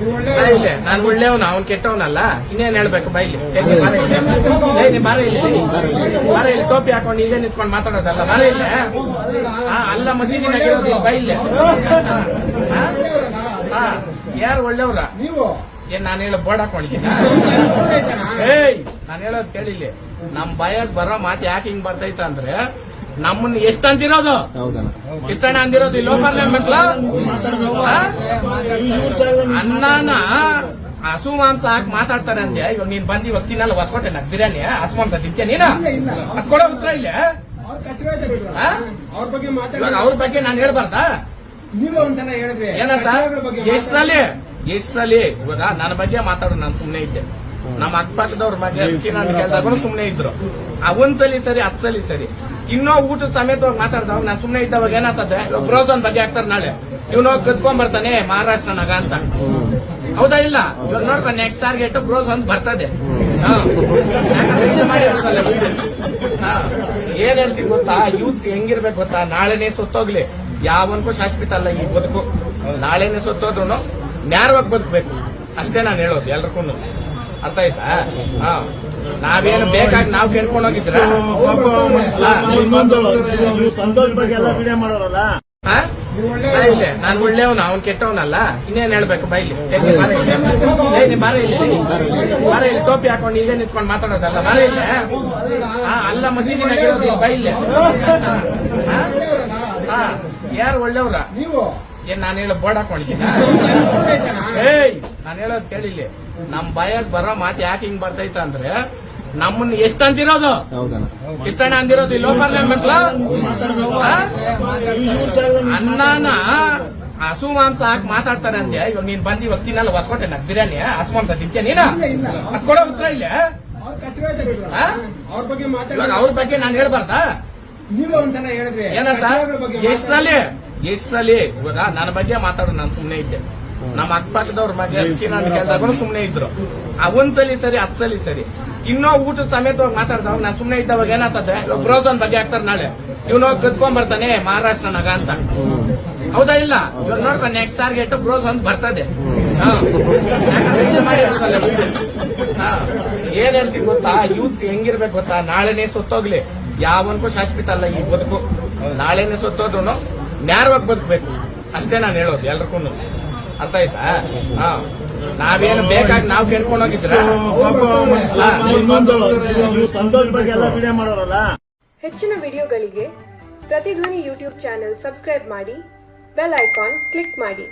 ಇಲ್ಲ ನಾನು ಒಳ್ಳೆಯವನು ಅವನ್ ಕೆಟ್ಟವನಲ್ಲ. ಇನ್ನೇನ್ ಹೇಳ್ಬೇಕು ಬೈಲಿ ಬಾರ ಇಲ್ಲಿ. ಬಾರ ಇಲ್ಲಿ ಟೋಪಿ ಹಾಕೊಂಡು ಇದೇ ನಿಂತ್ಕೊಂಡು ಮಾತಾಡೋದಲ್ಲ ಬಾರ ಇಲ್ಲ. ಅಲ್ಲ ಮಸೀದಿನಾಗಿರೋದು ಬೈಲಿ ಹಾ ಯಾರು ಒಳ್ಳೆಯವ್ರ? ಏನ್ ನಾನು ಹೇಳೋ ಬೋರ್ಡ್ ಹಾಕೊಂಡಿದ್ದೀನಿ. ಏಯ್ ನಾನು ಹೇಳೋದು ಕೇಳಿಲಿ ನಮ್ ಬಾಯಾಗ ಬರೋ ಮಾತು ಯಾಕೆ ಹಿಂಗ್ ಬರ್ತೈತ ಅಂದ್ರೆ ನಮ್ಮನ್ನ ಎಷ್ಟು ಅಂತಿರೋದು ಎಷ್ಟಣ್ಣ ಅಂದಿರೋದು ಈ ಲೋಕಲ್ ಮಕ್ಳ ಅನ್ನನ ಹಸು ಮಾಂಸ ಹಾಕಿ ಮಾತಾಡ್ತಾರೆ ಅಂದೆ. ಇವಾಗ ನೀನ್ ಬಂದು ಇವಾಗ ತಿನ್ನಲ್ಲ ಹೊಸ್ಕೊಟ್ಟೆ ನಾ ಬಿರಿಯಾನಿ ಹಸು ಮಾಂಸ ತಿಂತೀಯ ನೀನ? ಅದ್ ಕೊಡೋ ಉತ್ತರ ಇಲ್ಲ? ಅವ್ರ ಬಗ್ಗೆ ನಾನು ಹೇಳ್ಬಾರ್ದಾ? ಏನಂತ? ಕಚರಗಳ ಬಗ್ಗೆ ಎಷ್ಟ್ ಸಲಿ ಎಷ್ಟ್ ಸಲಿ ಇವಾಗ ನನ್ನ ಬಗ್ಗೆ ಮಾತಾಡೋದು ನಾನು ಸುಮ್ನೆ ಇದ್ದೆ. ನಮ್ಮ ಅಕ್ಕಪಕ್ಕದವ್ರ ಬಗ್ಗೆ ಸೀನಾನ್ ಕೇಳಿದಾಗ ಸುಮ್ನೆ ಇದ್ರು. ಆ ಒಂದ್ ಸಲಿ ಸರಿ ಹತ್ ಸಲಿ ಸರಿ. ಇನ್ನೋ ಊಟದ ಸಮೇತವಾಗಿ ಮಾತಾಡ್ದವಾಗ ನಾನು ಸುಮ್ನೆ ಇದ್ದವಾಗ ಏನಾಗ್ತದೆ ಬ್ರೋಸನ್ ಬಗ್ಗೆ ಹಾಕ್ತಾರೆ ನಾಳೆ. ಇವನು ಹೋಗಿ ಕದ್ಕೊಂಡ್ ಬರ್ತಾನೆ ಮಹಾರಾಷ್ಟ್ರನಾಗ ಅಂತ. ಹೌದಾ ಇಲ್ಲ? ಇವಾಗ ನೋಡ್ಕೊ ನೆಕ್ಸ್ಟ್ ಟಾರ್ಗೆಟ್ ಬ್ರೋಸ್ ಅಂತ ಬರ್ತದೆ. ಏನ್ ಹೇಳ್ತೀನಿ ಗೊತ್ತಾ? ಯೂತ್ಸ್ ಹೆಂಗಿರ್ಬೇಕು ಗೊತ್ತಾ? ನಾಳೆನೇ ಸೊತ್ತೋಗ್ಲಿ. ಯಾವನ್ಗೂ ಶಾಶ್ವತ ಅಲ್ಲ ಈ ಬದುಕು. ನಾಳೆನೇ ಸೊತ್ತೋದ್ರು ನ್ಯಾರವಾಗಿ ಬದುಕಬೇಕು. ಅಷ್ಟೇ ನಾನು ಹೇಳೋದು ಎಲ್ರಿಗೂ ಅರ್ಥ ಆಯ್ತಾ? ಹಾ. ನಾವೇನು ಬೇಕಾಗಿ ನಾವು ಕೇಳ್ಕೊಂಡು ಹೋಗಿದ್ರ ಇನ್ನೊಂದು ನೀವು ಸಂತೋಷ್ ಬಗ್ಗೆ ಎಲ್ಲ ವಿಡಿಯೋ ಮಾಡೋರಲ್ಲ? ಇಲ್ಲ. ನಾನು ಒಳ್ಳೆಯವನು ಅವ್ನು ಕೆಟ್ಟವನಲ್ಲ. ಇನ್ನೇನ್ ಹೇಳ್ಬೇಕು? ಬೈಲಿ ಬಾರ ಇಲ್ಲಿ. ಬಾರ ಟೋಪಿ ಹಾಕೊಂಡು ಇಲ್ಲೇ ನಿಂತ್ಕೊಂಡು ಮಾತಾಡೋದಲ್ಲ. ಬಾರ ಇಲ್ಲ. ಅಲ್ಲ ಮಸೀದಿನಾಗಿರೋದು ಬೈಲಿ ಹಾ. ಯಾರು ಒಳ್ಳೆಯವ್ರ? ನೀವು ಏನ್ ನಾನು ಹೇಳೋ ಬೋರ್ಡ್ ಹಾಕೊಂಡಿದ್ದೀನಿ? ಏಯ್ ನಾನು ಹೇಳೋದು ಕೇಳಿಲ್ಲ ನಮ್ ಬಾಯಾಗ ಬರೋ ಮಾತು ಯಾಕೆ ಹಿಂಗ್ ಬರ್ತೈತ ಅಂದ್ರೆ ನಮ್ಮನ್ನ ಎಷ್ಟ್ ಅಂದಿರೋದು? ಎಷ್ಟಣ್ಣ ಅಂದಿರೋದು ಈ ಲೋಕಲ್ ಮಕ್ಳ ಅನ್ನನ ಹಸು ಮಾಂಸ ಹಾಕಿ ಮಾತಾಡ್ತಾರೆ ಅಂದೆ ಇವಾಗ ನೀನ್ ಬಂದು ಇವಾಗ ತಿನ್ನಲ್ಲ ಹೊಸ್ಕೊಟ್ಟೆ ನಾ ಬಿರಿಯಾನಿ ಹಸು ಮಾಂಸ ತಿಂತೀಯ ನೀನ? ಹಚ್ಕೊಡೋ ಉತ್ತರ ಇಲ್ಲ? ಅವ್ರ ಬಗ್ಗೆ ನಾನ್ ಮಾತಾಡಿ ಅವ್ರ ಬಗ್ಗೆ ನಾನು ಹೇಳ್ಬಾರ್ದಾ? ನೀವು ಒಂದ್ಸಲ ಹೇಳಿದ್ರೆ ಏನಂತ? ಕಚರಗಳ ಬಗ್ಗೆ ಎಷ್ಟ್ ಸಲಿ ಇವಾಗ ನನ್ನ ಬಗ್ಗೆ ಮಾತಾಡೋದು ನಾನು ಸುಮ್ನೆ ಇದ್ದೆ. ನಮ್ಮ ಅಕ್ಕಪಕ್ಕದವ್ರ ಬಗ್ಗೆ ಸೀನಾನ್ ಕೇಳಿದಾಗ ಸುಮ್ನೆ ಇದ್ರು. ಆ ಒಂದ್ ಸಲಿ ಸರಿ ಹತ್ ಸಲಿ ಸರಿ. ಇನ್ನೋ ಊಟದ ಸಮೇತವಾಗಿ ಮಾತಾಡ್ದವಾಗ ನಾನು ಸುಮ್ನೆ ಇದ್ದವಾಗ ಏನಾಗ್ತದೆ? ಇವಾಗ ಬ್ರೋಸನ್ ಬಗ್ಗೆ ಆಗ್ತಾರ ನಾಳೆ. ಇವನು ಕದ್ಕೊಂಡ್ ಬರ್ತಾನೆ ಮಹಾರಾಷ್ಟ್ರನಾಗ ಅಂತ. ಹೌದಾ ಇಲ್ಲ? ಇವಾಗ ನೋಡ್ಕೊ ನೆಕ್ಸ್ಟ್ ಟಾರ್ಗೆಟ್ ಬ್ರೋಸ್ ಅಂತ ಬರ್ತದೆ. ಏನ್ ಹೇಳ್ತೀನಿ ಗೊತ್ತಾ? ಯೂತ್ಸ್ ಹೆಂಗಿರ್ಬೇಕು ಗೊತ್ತಾ? ನಾಳೆನೇ ಸೊತ್ತೋಗ್ಲಿ. ಯಾವನ್ಗೂ ಶಾಶ್ವತ ಅಲ್ಲ ಈ ಬದುಕು. ನಾಳೆನೇ ಸೊತ್ತೋದ್ರು ನ್ಯಾರವಾಗಿ ಬದುಕಬೇಕು. ಅಷ್ಟೇ ನಾನು ಹೇಳೋದು ಎಲ್ರಿಗೂ. ಅರ್ಥ ಆಯ್ತಾ? ಹಾ. ನಾವೇನು ಬೇಕಾಗಿ ನಾವು ಕೇಳ್ಕೊಂಡೋಗಿದ್ರೆ ಇನ್ನೊಂದು ನೀವು ಸಂತೋಷ್ ಬಗ್ಗೆ ಎಲ್ಲ ವಿಡಿಯೋ ಮಾಡೋರಲ್ಲ? ಹೆಚ್ಚಿನ ವಿಡಿಯೋಗಳಿಗೆ ಪ್ರತಿಧ್ವನಿ ಯೂಟ್ಯೂಬ್ ಚಾನೆಲ್ ಸಬ್ಸ್ಕ್ರೈಬ್ ಮಾಡಿ ಬೆಲ್ ಐಕಾನ್ ಕ್ಲಿಕ್ ಮಾಡಿ.